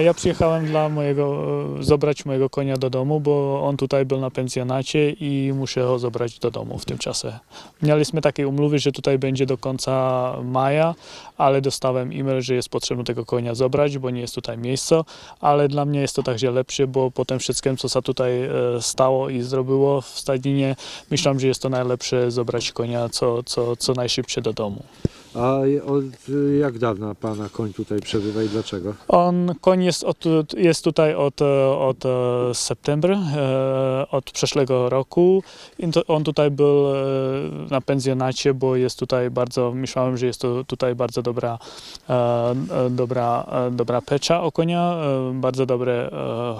Ja przyjechałem dla mojego, zabrać mojego konia do domu, bo on tutaj był na pensjonacie i muszę go zabrać do domu w tym czasie. Mieliśmy takie umówy, że tutaj będzie do końca maja, ale dostałem e-mail, że jest potrzebne tego konia zabrać, bo nie jest tutaj miejsce, ale dla mnie jest to także lepsze, bo po tym wszystkim, co się tutaj e, stało i zrobiło w stadninie, myślę, że jest to najlepsze zabrać konia co, co, co najszybciej do domu. A od jak dawna pana koń tutaj przebywa i dlaczego? On, koń jest, od, jest tutaj od, od e, septembra, e, od przeszłego roku. On tutaj był e, na pensjonacie, bo jest tutaj bardzo, myślałem, że jest to tutaj bardzo dobra, dobra, dobra pecza o konia, bardzo dobre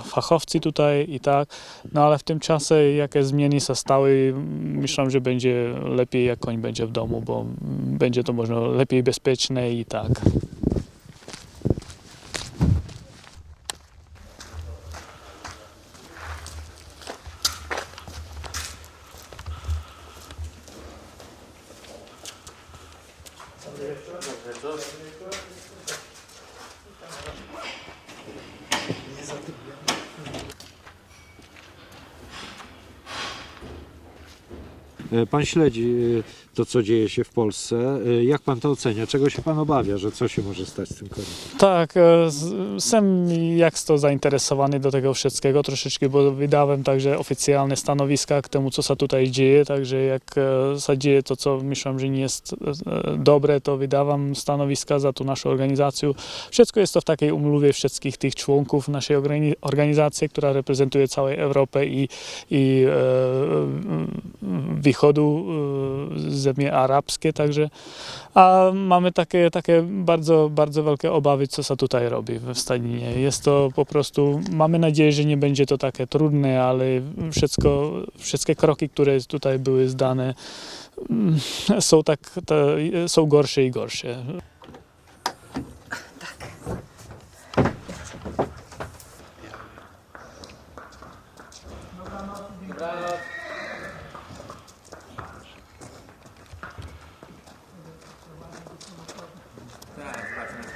fachowcy tutaj i tak. No ale w tym czasie, jakie zmiany się stały, myślałem, że będzie lepiej, jak koń będzie w domu, bo będzie to można lepiej bezpieczne i tak. E, Pan śledzi y, to, co dzieje się w Polsce. Y, Jak pan to ocenia? Czego się pan obawia, że co się może stać z tym koniem? Tak, e, jestem jak to zainteresowany do tego wszystkiego troszeczkę, bo wydałem także oficjalne stanowiska k temu, co się tutaj dzieje, także jak e, się dzieje to, co myślę, że nie jest e, dobre, to wydawam stanowiska za tą naszą organizację. Wszystko jest to w takiej umluwie wszystkich tych członków naszej organi- organizacji, która reprezentuje całą Europę i, i e, wychodu e, ziemie arabskie, także a mamy takie, takie bardzo, bardzo wielkie obawy, co się tutaj robi w Staninie. Jest to po prostu, mamy nadzieję, że nie będzie to takie trudne, ale wszystko, wszystkie kroki, które tutaj były zdane, mm, są, tak, są gorsze i gorsze. Chceš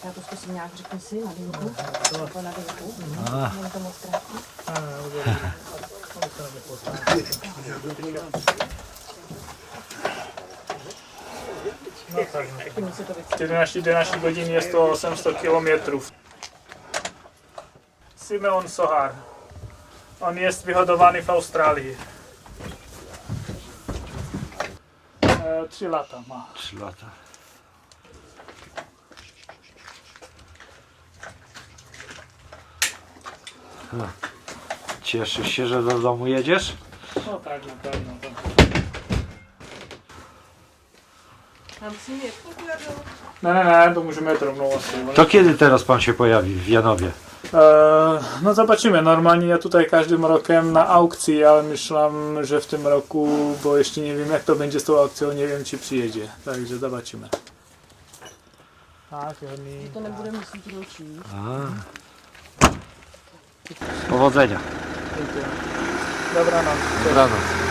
Tak já to zkusím nějak, řeknu si, na dýmku. No, Nebo na dýmku. Ah. Není to moc krátký. No naší, 11, naší hodin je 100, 800 km. Simeon Sohar. On je vyhodovaný v Austrálii. Eh, tři lata má. Tři lata. Cieszysz się, że do domu jedziesz? No tak, na pewno. tak. Pokud já jdu. Ne, ne, ne, to to rovnou asi. To kiedy teraz pan się pojawi w Janowie? E, no zobaczymy. Normalnie ja tutaj każdym rokiem na aukcji, ale myślę, że w tym roku, bo jeszcze nie wiem jak to będzie z tą aukcją, nie wiem czy przyjedzie. Także zobaczymy. Tak, oni... To nebude muset ručit. Powodzenia. Dziękuję. Dobranoc. Dobranoc.